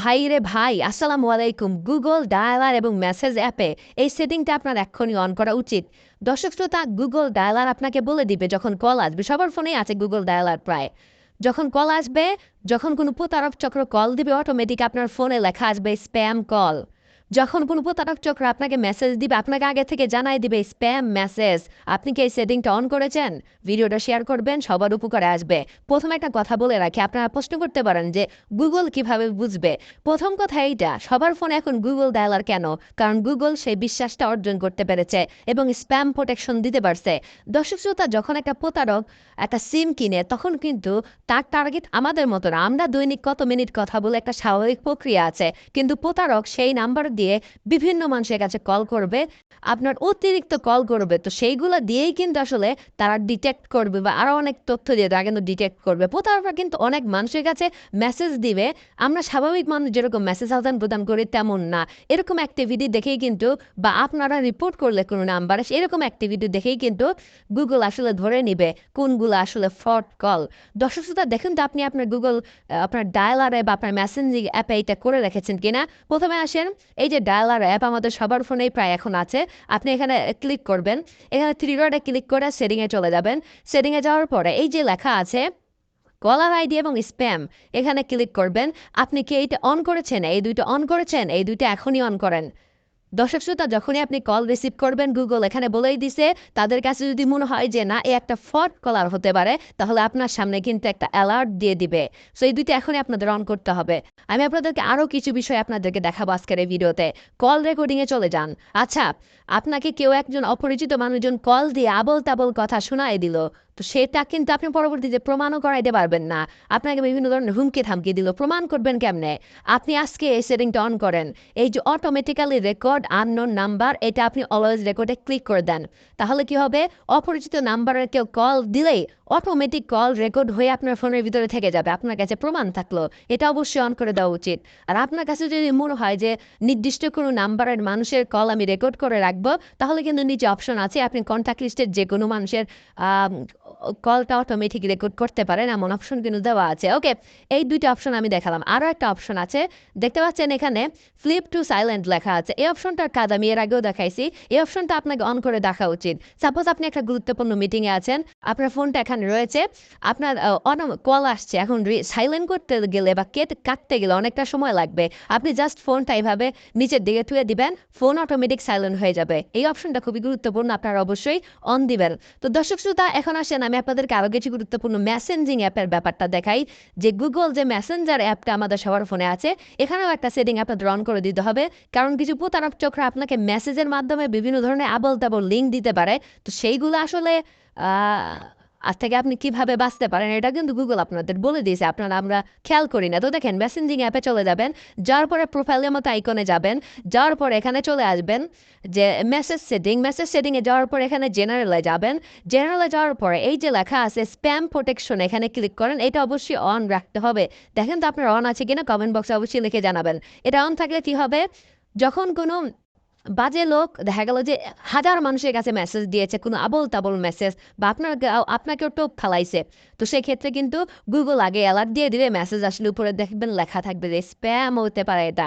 ভাই রে ভাই, আসসালামু আলাইকুম। গুগল ডায়ালার এবং মেসেজ অ্যাপে এই সেটিংটা আপনার এক্ষুনি অন করা উচিত। দর্শক শ্রোতা, গুগল ডায়ালার আপনাকে বলে দিবে যখন কল আসবে। সবার ফোনেই আছে গুগল ডায়ালার প্রায়। যখন কল আসবে, যখন কোনো প্রতারক চক্র কল দিবে অটোমেটিক আপনার ফোনে লেখা আসবে স্প্যাম কল যখন কোনো প্রতারক চক্র আপনাকে মেসেজ দিবে, আপনাকে আগে থেকে জানাই দিবে স্প্যাম মেসেজ আপনি কি এই সেটিংটা অন করেছেন? ভিডিওটা শেয়ার করবেন, সবার উপকারে আসবে। প্রথমে একটা কথা বলে রাখি, আপনারা প্রশ্ন করতে পারেন যে গুগল কীভাবে বুঝবে? প্রথম কথা এইটা, সবার ফোনে এখন গুগল ডায়ালার কেন? কারণ গুগল সেই বিশ্বাসটা অর্জন করতে পেরেছে এবং স্প্যাম প্রোটেকশন দিতে পারছে। দর্শক শ্রোতা, যখন একটা প্রতারক একটা সিম কিনে, তখন কিন্তু তার টার্গেট আমাদের মতো না। আমরা দৈনিক কত মিনিট কথা বলে একটা স্বাভাবিক প্রক্রিয়া আছে। কিন্তু প্রতারক সেই নাম্বার দিয়ে বিভিন্ন মানুষের কাছে কল করবে, আপনার অতিরিক্ত কল করবে। তো সেইগুলো দিয়েই কিন্তু আসলে তারা ডিটেক্ট করবে বা আরও অনেক তথ্য দিয়ে তারা কিন্তু ডিটেক্ট করবে। প্রতারকরা কিন্তু অনেক মানুষের কাছে মেসেজ দিবে। আমরা স্বাভাবিক মানুষ যেরকম মেসেজ আদান প্রদান করি তেমন না। এরকম অ্যাক্টিভিটি দেখেই কিন্তু বা আপনারা রিপোর্ট করলে কোনো নাম্বারে এরকম অ্যাক্টিভিটি দেখেই কিন্তু গুগল আসলে ধরে নিবে কোনগুলো আসলে ফ্রড কল দর্শক শ্রোতা, দেখুন তো আপনি আপনার গুগল আপনার ডায়ালারে বা আপনার মেসেঞ্জিং অ্যাপে এটা করে রেখেছেন কিনা? প্রথমে আসেন, এই যে ডায়ালার অ্যাপ আমাদের সবার ফোনেই প্রায় এখন আছে, আপনি এখানে ক্লিক করবেন। এখানে থ্রি ডটে ক্লিক করে সেটিংয়ে চলে যাবেন। সেটিংয়ে যাওয়ার পরে এই যে লেখা আছে কলার আইডি এবং স্প্যাম এখানে ক্লিক করবেন। আপনি কি এইটা অন করেছেন? এই দুইটা অন করেছেন? এই দুইটা এখনই অন করেন। দর্শক শ্রোতা, যখনই আপনি কল রিসিভ করবেন গুগল এখানে বলেই দিছে, তাদের কাছে যদি মনে হয় যে, না এ একটা ফ্রড কলার হতে পারে, তাহলে আপনার সামনে কিন্তু একটা অ্যালার্ট দিয়ে দিবে। সো এই দুইটা এখনই আপনাদের অন করতে হবে। আমি আপনাদেরকে আরও কিছু বিষয় আপনাদেরকে দেখাবো আজকের এই ভিডিওতে। কল রেকর্ডিংয়ে চলে যান। আচ্ছা আপনাকে কেউ একজন অপরিচিত মানুষজন কল দিয়ে আবল তাবল কথা শোনায় দিল। তো সেটা কিন্তু আপনি পরবর্তীতে প্রমাণও করাইতে পারবেন না। আপনাকে বিভিন্ন ধরনের হুমকি থামকি দিল। প্রমাণ করবেন কেমনে? আপনি আজকে এই সেটিংটা অন করেন। এই যে অটোমেটিক্যালি রেকর্ড আননোন নাম্বার এটা আপনি অলওয়েজ রেকর্ডে ক্লিক করে দেন। তাহলে কি হবে? অপরিচিত নাম্বারে কেউ কল দিলেই অটোমেটিক কল রেকর্ড হয়ে আপনার ফোনের ভিতরে থেকে যাবে। আপনার কাছে প্রমাণ থাকল। এটা অবশ্যই অন করে দেওয়া উচিত। আর আপনার কাছে যদি মনে হয় যে নির্দিষ্ট কোনো নাম্বারের মানুষের কল আমি রেকর্ড করে রাখব, তাহলে কিন্তু নিচে অপশন আছে। আপনি কন্ট্যাক্ট লিস্টের যে কোনো মানুষের কলটা অটোমেটিক রেকর্ড করতে পারেন, এমন অপশন কিন্তু দেওয়া আছে। ওকে এই দুইটা অপশন আমি দেখালাম। আরও একটা অপশন আছে, দেখতে পাচ্ছেন এখানে ফ্লিপ টু সাইলেন্ট লেখা আছে। এই অপশনটার কাজ আমি এর আগেও দেখাইছি। এই অপশনটা আপনাকে অন করে দেখা উচিত। সাপোজ আপনি একটা গুরুত্বপূর্ণ মিটিংয়ে আছেন, আপনার ফোনটা এখানে রয়েছে, আপনার অন কল আসছে, এখন সাইলেন্ট করতে গেলে বা কেটে কাটতে গেলে অনেকটা সময় লাগবে। আপনি জাস্ট ফোনটা এইভাবে নিচের দিকে থুয়ে দিবেন ফোন অটোমেটিক সাইলেন্ট হয়ে যাবে। এই অপশনটা খুবই গুরুত্বপূর্ণ, আপনারা অবশ্যই অন দিবেন। তো দর্শক শ্রোতা এখন আসেন, আমি আপনাদেরকে আরও কিছু গুরুত্বপূর্ণ মেসেঞ্জিং অ্যাপের ব্যাপারটা দেখাই। যে গুগল যে মেসেঞ্জার অ্যাপটা আমাদের সবার ফোনে আছে, এখানেও একটা সেটিং আপনাদের অন করে দিতে হবে। কারণ কিছু প্রতারক চক্র আপনাকে মেসেজের মাধ্যমে বিভিন্ন ধরনের আবল তাবল লিঙ্ক দিতে পারে। তো সেইগুলো আসলে আজ থেকে আপনি কীভাবে বাঁচতে পারেন, এটা কিন্তু গুগল আপনাদের বলে দিয়েছে। আপনারা আমরা খেয়াল করি না। তো দেখেন মেসেঞ্জিং অ্যাপে চলে যাবেন যার পরে প্রোফাইলের মতো আইকনে যাবেন, যাওয়ার পর এখানে চলে আসবেন, যে মেসেজ সেটিং মেসেজ সেটিংয়ে যাওয়ার পর এখানে জেনারেলে যাবেন। জেনারেলে যাওয়ার পরে এই যে লেখা আছে স্প্যাম প্রোটেকশন এখানে ক্লিক করেন, এটা অবশ্যই অন রাখতে হবে। দেখেন তো আপনার অন আছে কিনা কমেন্ট বক্সে অবশ্যই লিখে জানাবেন। এটা অন থাকলে কী হবে? যখন কোনো বাজে লোক, দেখা গেল যে হাজার মানুষের কাছে মেসেজ দিয়েছে, কোনো আবল তাবল মেসেজ বা আপনার আপনাকেও টোপ খালাইছে তো সেক্ষেত্রে কিন্তু গুগল আগে অ্যালার্ট দিয়ে দিবে মেসেজ আসলে উপরে দেখবেন, লেখা থাকবে যে স্প্যাম হতে পারে এটা।